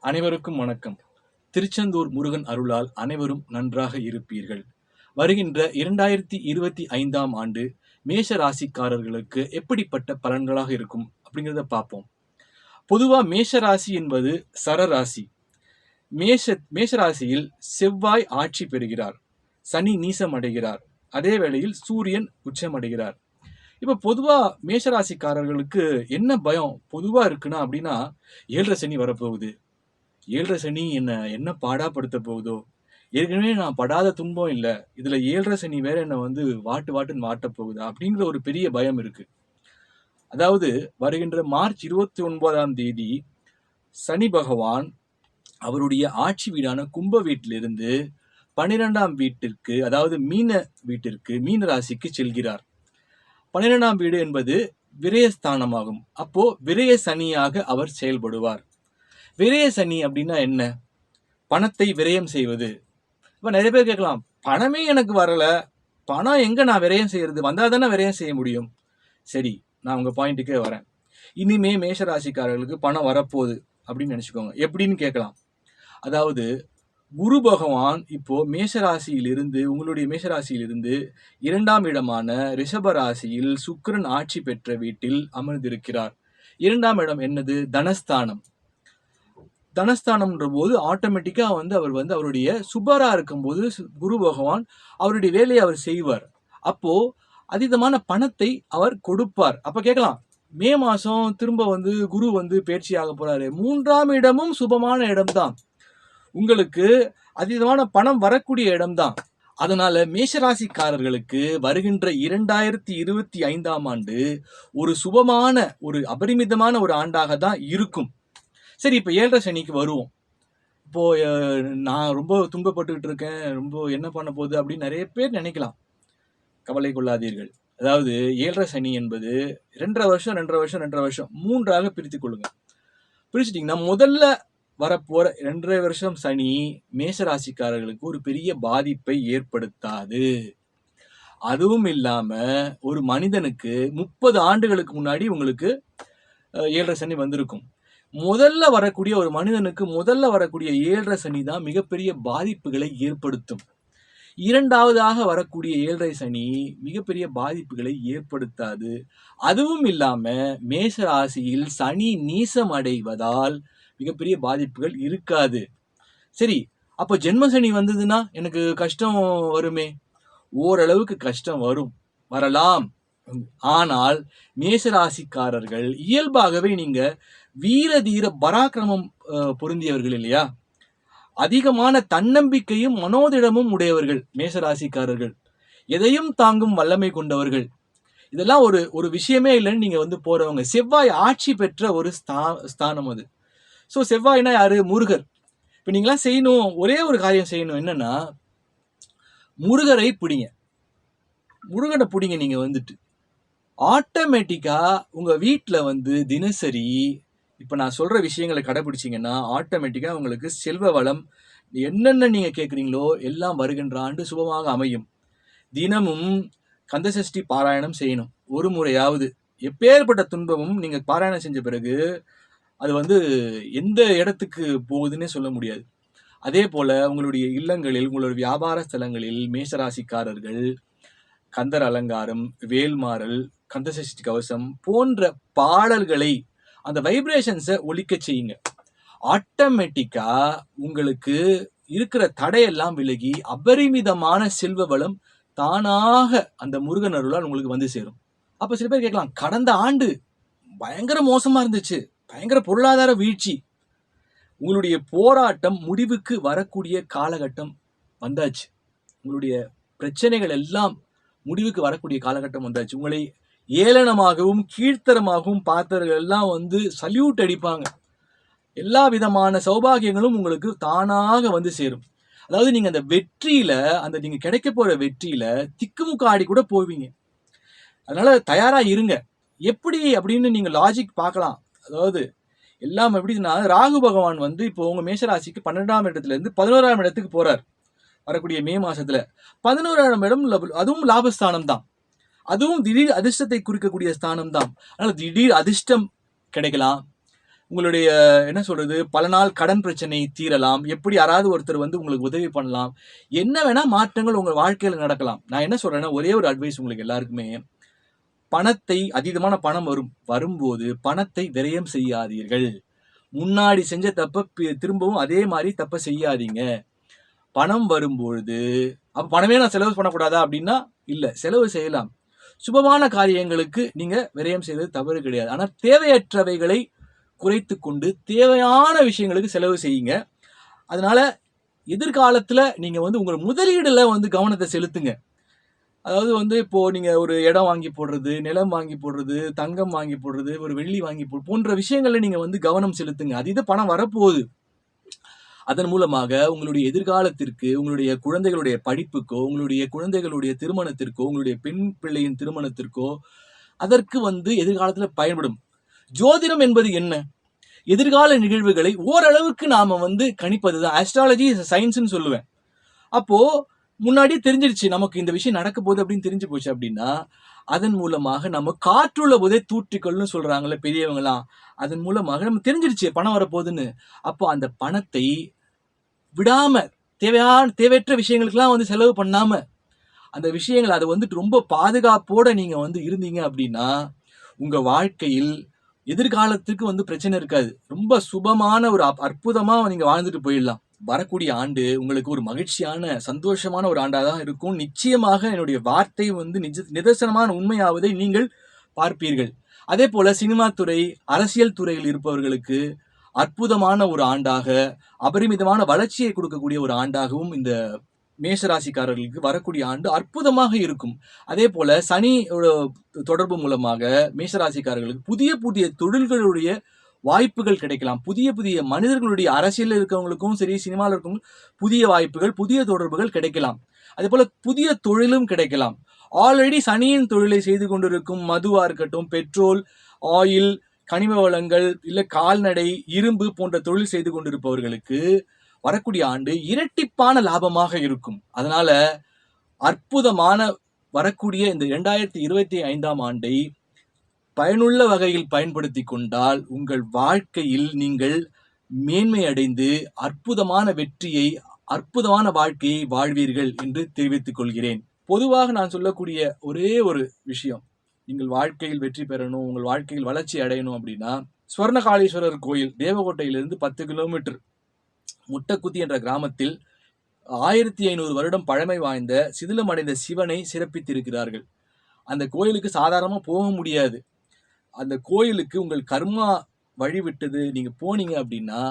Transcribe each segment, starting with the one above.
அனைவருக்கும் வணக்கம். திருச்செந்தூர் முருகன் அருளால் அனைவரும் நன்றாக இருப்பீர்கள். வருகின்ற இரண்டாயிரத்தி இருபத்தி ஐந்தாம் ஆண்டு மேஷ ராசிக்காரர்களுக்கு எப்படிப்பட்ட பலன்களாக இருக்கும் அப்படிங்கிறத பார்ப்போம். பொதுவாக மேஷ ராசி என்பது சரராசி மேஷ மேஷராசியில் செவ்வாய் ஆட்சி பெறுகிறார். சனி நீசம் அடைகிறார். அதே வேளையில் சூரியன் உச்சம் அடைகிறார். இப்போ பொதுவாக மேஷராசிக்காரர்களுக்கு என்ன பயம் பொதுவாக இருக்குன்னா அப்படின்னா ஏழரை சனி வரப்போகுது. ஏழரை சனி என்ன என்ன பாடாப்படுத்த போகுதோ? ஏற்கனவே நான் படாத துன்பம் இல்லை. இதில் ஏழரை சனி வேற என்னை வந்து வாட்டு வாட்டுன்னு வாட்ட போகுதா? அப்படிங்கிற ஒரு பெரிய பயம் இருக்கு. அதாவது வருகின்ற மார்ச் இருபத்தி ஒன்பதாம் தேதி சனி பகவான் அவருடைய ஆட்சி வீடான கும்ப வீட்டிலிருந்து பன்னிரெண்டாம் வீட்டிற்கு அதாவது மீன வீட்டிற்கு மீன ராசிக்கு செல்கிறார். பன்னிரெண்டாம் வீடு என்பது விரயஸ்தானமாகும். அப்போ விரய சனியாக அவர் செயல்படுவார். விரய சனி அப்படின்னா என்ன? பணத்தை விரயம் செய்வது. இப்போ நிறைய பேர் கேட்கலாம் பணமே எனக்கு வரலை. பணம் எங்கே நான் விரயம் செய்கிறது வந்தால் தானே விரயம் செய்ய முடியும்? சரி நான் உங்கள் பாயிண்ட்டுக்கே வரேன். இனிமே மேஷராசிக்காரர்களுக்கு பணம் வரப்போகுது அப்படின்னு நினச்சிக்கோங்க. எப்படின்னு கேட்கலாம். அதாவது குரு பகவான் இப்போ மேஷராசியிலிருந்து உங்களுடைய மேஷராசியிலிருந்து இரண்டாம் இடமான ரிஷபராசியில் சுக்கரன் ஆட்சி பெற்ற வீட்டில் அமர்ந்திருக்கிறார். இரண்டாம் இடம் என்னது? தனஸ்தானம். தனஸ்தானம்ன்ற போது ஆட்டோமேட்டிக்காக வந்து அவர் வந்து அவருடைய சுபராக இருக்கும்போது குரு பகவான் அவருடைய வேலையை அவர் செய்வார். அப்போது அதீதமான பணத்தை அவர் கொடுப்பார். அப்போ கேட்கலாம் மே மாதம் திரும்ப வந்து குரு வந்து பயிற்சி ஆக போகிறாரு மூன்றாம் இடமும் சுபமான இடம்தான். உங்களுக்கு அதீதமான பணம் வரக்கூடிய இடம்தான். அதனால மேஷராசிக்காரர்களுக்கு வருகின்ற இரண்டாயிரத்தி இருபத்தி ஐந்தாம் ஆண்டு ஒரு சுபமான ஒரு அபரிமிதமான ஒரு ஆண்டாக தான் இருக்கும். சரி இப்போ ஏழரை சனிக்கு வருவோம். இப்போது நான் ரொம்ப துன்பப்பட்டுக்கிட்டு இருக்கேன் ரொம்ப என்ன பண்ண போகுது அப்படின்னு நிறைய பேர் நினைக்கலாம். கவலை கொள்ளாதீர்கள். அதாவது ஏழரை சனி என்பது ரெண்டரை வருஷம் ரெண்டரை வருஷம் ரெண்டரை வருஷம் மூன்றாக பிரித்து கொள்ளுங்க பிரிச்சுட்டிங்கன்னா முதல்ல வரப்போகிற ரெண்டரை வருஷம் சனி மேசராசிக்காரர்களுக்கு ஒரு பெரிய பாதிப்பை ஏற்படுத்தாது. அதுவும் இல்லாமல் ஒரு மனிதனுக்கு முப்பது ஆண்டுகளுக்கு முன்னாடி உங்களுக்கு ஏழரை சனி வந்திருக்கும். முதல்ல வரக்கூடிய ஒரு மனிதனுக்கு முதல்ல வரக்கூடிய ஏழரை சனி தான் மிகப்பெரிய பாதிப்புகளை ஏற்படுத்தும். இரண்டாவதாக வரக்கூடிய ஏழரை சனி மிகப்பெரிய பாதிப்புகளை ஏற்படுத்தாது. அதுவும் இல்லாமல் மேஷ ராசியில் சனி நீசம் அடைவதால் மிகப்பெரிய பாதிப்புகள் இருக்காது. சரி அப்போ ஜென்ம சனி வந்ததுன்னா எனக்கு கஷ்டம் வருமே? ஓரளவுக்கு கஷ்டம் வரும். வரலாம். ஆனால் மேசராசிக்காரர்கள் இயல்பாகவே நீங்க வீர தீர பராக்கிரமம் பொருந்தியவர்கள் இல்லையா? அதிகமான தன்னம்பிக்கையும் மனோதிடமும் உடையவர்கள் மேசராசிக்காரர்கள் எதையும் தாங்கும் வல்லமை கொண்டவர்கள். இதெல்லாம் ஒரு ஒரு விஷயமே இல்லைன்னு நீங்க வந்து போறவங்க. செவ்வாய் ஆட்சி பெற்ற ஒரு ஸ்தா ஸ்தானம் அது. ஸோ செவ்வாய்னா யாரு? முருகர். இப்போ நீங்களாம் செய்யணும் ஒரே ஒரு காரியம் செய்யணும் என்னன்னா முருகரை பிடிங்க. முருகனை பிடிங்க நீங்க வந்துட்டு. ஆட்டோமேட்டிக்காக உங்கள் வீட்டில் வந்து தினசரி இப்போ நான் சொல்கிற விஷயங்களை கடைபிடிச்சீங்கன்னா ஆட்டோமேட்டிக்காக உங்களுக்கு செல்வ வளம் என்னென்ன நீங்கள் கேட்குறீங்களோ எல்லாம் வருகின்ற ஆண்டு சுபமாக அமையும். தினமும் கந்தசஷ்டி பாராயணம் செய்யணும். ஒரு முறையாவது. எப்பேற்பட்ட துன்பமும் நீங்கள் பாராயணம் செஞ்ச பிறகு அது வந்து எந்த இடத்துக்கு போகுதுன்னே சொல்ல முடியாது. அதே போல் உங்களுடைய இல்லங்களில் உங்களுடைய வியாபார ஸ்தலங்களில் மேஷராசிக்காரர்கள் கந்தர் அலங்காரம் வேல்மாறல் கந்தசஷ்டி கவசம் போன்ற பாடல்களை அந்த வைப்ரேஷன்ஸை ஒழிக்க செய்யுங்க. ஆட்டோமேட்டிக்கா உங்களுக்கு இருக்கிற தடையெல்லாம் விலகி அபரிமிதமான செல்வ வளம் தானாக அந்த முருகன் அருளால் உங்களுக்கு வந்து சேரும். அப்ப சில பேர் கேட்கலாம் கடந்த ஆண்டு பயங்கர மோசமா இருந்துச்சு பயங்கர பொருளாதார வீழ்ச்சி. உங்களுடைய போராட்டம் முடிவுக்கு வரக்கூடிய காலகட்டம் வந்தாச்சு. உங்களுடைய பிரச்சனைகள் எல்லாம் முடிவுக்கு வரக்கூடிய காலகட்டம் வந்தாச்சு. உங்களை ஏளனமாகவும் கீழ்த்தரமாகவும் பார்த்தவர்கள் எல்லாம் வந்து சல்யூட் அடிப்பாங்க. எல்லா விதமான சௌபாகியங்களும் உங்களுக்கு தானாக வந்து சேரும். அதாவது நீங்கள் அந்த வெற்றியில் அந்த நீங்கள் கிடைக்க போகிற வெற்றியில் திக்குமுக்காடி கூட போவீங்க. அதனால் தயாராக இருங்க. எப்படி அப்படின்னு நீங்கள் லாஜிக் பார்க்கலாம். அதாவது எல்லாம் எப்படின்னா ராகு பகவான் வந்து இப்போ உங்கள் மேஷராசிக்கு பன்னெண்டாம் இடத்துலேருந்து பதினோராம் இடத்துக்கு போகிறார் வரக்கூடிய மே மாசத்துல பதினோராயிரம் இடம் அதுவும் லாபஸ்தானம் தான் அதுவும் திடீர் அதிர்ஷ்டத்தை குறிக்கக்கூடிய ஸ்தானம் தான் அதனால திடீர் அதிர்ஷ்டம் கிடைக்கலாம். உங்களுடைய என்ன சொல்றது பல நாள் கடன் பிரச்சனை தீரலாம். எப்படி யாராவது ஒருத்தர் வந்து உங்களுக்கு உதவி பண்ணலாம். என்ன வேணா மாற்றங்கள் உங்கள் வாழ்க்கையில நடக்கலாம். நான் என்ன சொல்றேன்னா ஒரே ஒரு அட்வைஸ் உங்களுக்கு எல்லாருக்குமே. பணத்தை அதீதமான பணம் வரும் வரும்போது பணத்தை விரயம் செய்யாதீர்கள். முன்னாடி செஞ்ச தப்ப திரும்பவும் அதே மாதிரி தப்ப செய்யாதீங்க. பணம் வரும்பொழுது அப்ப பணமே நான் செலவு பண்ணக்கூடாதா அப்படின்னா இல்ல செலவு செய்யலாம். சுபமான காரியங்களுக்கு நீங்க விரயம் செய்வது தவறு கிடையாது. ஆனா தேவையற்றவைகளை குறைத்து கொண்டு தேவையான விஷயங்களுக்கு செலவு செய்யுங்க. அதனால எதிர்காலத்துல நீங்க வந்து உங்கள் முதலீடுல வந்து கவனத்தை செலுத்துங்க. அதாவது வந்து இப்போ நீங்க ஒரு இடம் வாங்கி போடுறது நிலம் வாங்கி போடுறது தங்கம் வாங்கி போடுறது ஒரு வெள்ளி வாங்கி போ போன்ற விஷயங்களில் நீங்க வந்து கவனம் செலுத்துங்க. அது இது பணம் வரப்போகுது. அதன் மூலமாக உங்களுடைய எதிர்காலத்திற்கு உங்களுடைய குழந்தைகளுடைய படிப்புக்கோ உங்களுடைய குழந்தைகளுடைய திருமணத்திற்கோ உங்களுடைய பெண் பிள்ளையின் திருமணத்திற்கோ அதற்கு வந்து எதிர்காலத்தில் பயன்படும். ஜோதிடம் என்பது என்ன? எதிர்கால நிகழ்வுகளை ஓரளவுக்கு நாம் வந்து கணிப்பது தான் ஆஸ்ட்ராலஜி சயின்ஸ்னு சொல்லுவேன். அப்போது முன்னாடியே தெரிஞ்சிருச்சு நமக்கு இந்த விஷயம் நடக்க போகுது அப்படின்னு தெரிஞ்சு போச்சு அப்படின்னா அதன் மூலமாக நம்ம காற்றுள்ள போதே தூற்றுக்கள்னு சொல்கிறாங்களே பெரியவங்களாம் அதன் மூலமாக நம்ம தெரிஞ்சிருச்சு பணம் வரப்போகுதுன்னு. அப்போ அந்த பணத்தை விடாமல் தேவையான தேவையற்ற விஷயங்களுக்கெல்லாம் வந்து செலவு பண்ணாமல் அந்த விஷயங்கள் அதை வந்துட்டு ரொம்ப பாதுகாப்போடு நீங்கள் வந்து இருந்தீங்க அப்படின்னா உங்கள் வாழ்க்கையில் எதிர்காலத்துக்கு வந்து பிரச்சனை இருக்காது. ரொம்ப சுபமான ஒரு அப்- நீங்கள் வாழ்ந்துட்டு போயிடலாம். வரக்கூடிய ஆண்டு உங்களுக்கு ஒரு மகிழ்ச்சியான சந்தோஷமான ஒரு ஆண்டாக தான் இருக்கும். நிச்சயமாக என்னுடைய வார்த்தை வந்து நிஜ நிதர்சனமான உண்மையாவதை நீங்கள் பார்ப்பீர்கள். அதே போல் சினிமா துறை அரசியல் துறையில் இருப்பவர்களுக்கு அற்புதமான ஒரு ஆண்டாக அபரிமிதமான வளர்ச்சியை கொடுக்கக்கூடிய ஒரு ஆண்டாகவும் இந்த மேஷராசிக்காரர்களுக்கு வரக்கூடிய ஆண்டு அற்புதமாக இருக்கும். அதே போல சனி தொடர்பு மூலமாக மேஷராசிக்காரர்களுக்கு புதிய புதிய தொழில்களுடைய வாய்ப்புகள் கிடைக்கலாம். புதிய புதிய மனிதர்களுடைய அரசியலில் இருக்கவங்களுக்கும் சரி சினிமாவில் இருக்கவங்க புதிய வாய்ப்புகள் புதிய தொடர்புகள் கிடைக்கலாம். அதே போல புதிய தொழிலும் கிடைக்கலாம். ஆல்ரெடி சனியின் தொழிலை செய்து கொண்டிருக்கும் மதுவாக இருக்கட்டும் பெட்ரோல் ஆயில் கனிம வளங்கள் இல்ல கால்நடை இரும்பு போன்ற தொழில் செய்து கொண்டிருப்பவர்களுக்கு வரக்கூடிய ஆண்டு இரட்டிப்பான லாபமாக இருக்கும். அதனால அற்புதமான வரக்கூடிய இந்த இரண்டாயிரத்தி இருபத்தி ஐந்தாம் ஆண்டை பயனுள்ள வகையில் பயன்படுத்தி கொண்டால் உங்கள் வாழ்க்கையில் நீங்கள் மேன்மை அடைந்து அற்புதமான வெற்றியை அற்புதமான வாழ்க்கையை வாழ்வீர்கள் என்று தெரிவித்துக் கொள்கிறேன். பொதுவாக நான் சொல்லக்கூடிய ஒரே ஒரு விஷயம். நீங்கள் வாழ்க்கையில் வெற்றி பெறணும் உங்கள் வாழ்க்கையில் வளர்ச்சி அடையணும் அப்படின்னா ஸ்வர்ணகாளீஸ்வரர் கோயில் தேவகோட்டையிலிருந்து பத்து கிலோமீட்டர். முட்டக்குத்தி என்ற கிராமத்தில் ஆயிரத்தி ஐநூறு வருடம் பழமை வாய்ந்த சிதிலமடைந்த சிவனை சிறப்பித்திருக்கிறார்கள். அந்த கோயிலுக்கு சாதாரணமாக போக முடியாது. அந்த கோயிலுக்கு உங்கள் கர்மா வழிவிட்டது நீங்கள் போனீங்க அப்படின்னா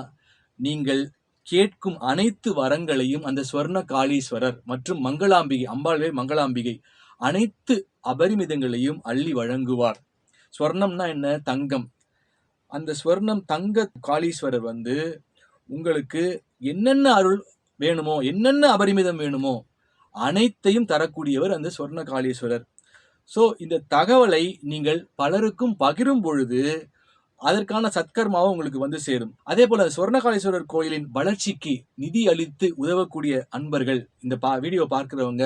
நீங்கள் கேட்கும் அனைத்து வரங்களையும் அந்த ஸ்வர்ண காளீஸ்வரர் மற்றும் மங்களாம்பிகை அம்பாள்வே மங்களாம்பிகை அனைத்து அபரிமிதங்களையும் அள்ளி வழங்குவார். ஸ்வர்ணம்னா என்ன? தங்கம். அந்த ஸ்வர்ணம் தங்க காளீஸ்வரர் வந்து உங்களுக்கு என்னென்ன அருள் வேணுமோ என்னென்ன அபரிமிதம் வேணுமோ அனைத்தையும் தரக்கூடியவர் அந்த ஸ்வர்ண காளீஸ்வரர். ஸோ இந்த தகவலை நீங்கள் பலருக்கும் பகிரும் பொழுது அதற்கான சத்கர்மாவும் உங்களுக்கு வந்து சேரும். அதே போல சுவர்ணகாளீஸ்வரர் கோயிலின் வளர்ச்சிக்கு நிதி அளித்து உதவக்கூடிய அன்பர்கள் இந்த பா வீடியோ பார்க்கிறவங்க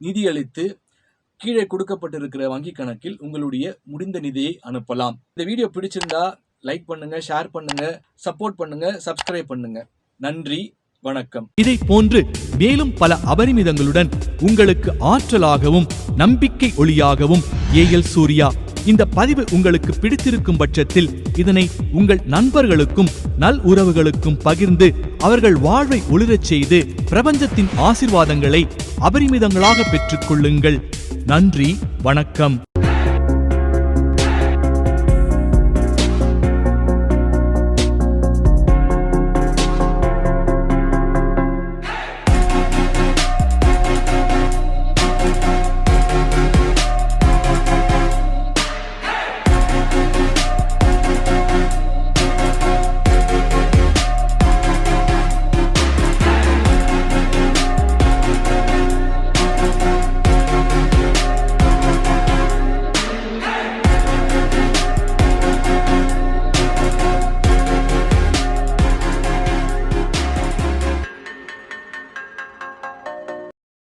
நிதி அளித்து கீழே கொடுக்கப்பட்டிருக்கிற வங்கி கணக்கில் உங்களுடைய முடிந்த நிதியை அனுப்பலாம். இந்த வீடியோ பிடிச்சிருந்தா லைக் பண்ணுங்க ஷேர் பண்ணுங்க சப்போர்ட் பண்ணுங்க சப்ஸ்கிரைப் பண்ணுங்க. நன்றி வணக்கம். இதை போன்று மேலும் பல அபரிமிதங்களுடன் உங்களுக்கு ஆற்றலாகவும் நம்பிக்கை ஒளியாகவும் ஏஎல் சூர்யா இந்த பதிவு உங்களுக்கு பிடித்திருக்கும் பட்சத்தில் இதனை உங்கள் நண்பர்களுக்கும் நல் உறவுகளுக்கும் பகிர்ந்து அவர்கள் வாழ்வை ஒளிரச் செய்து பிரபஞ்சத்தின் ஆசிர்வாதங்களை அபரிமிதங்களாக பெற்றுக்கொள்ளுங்கள் நன்றி வணக்கம்.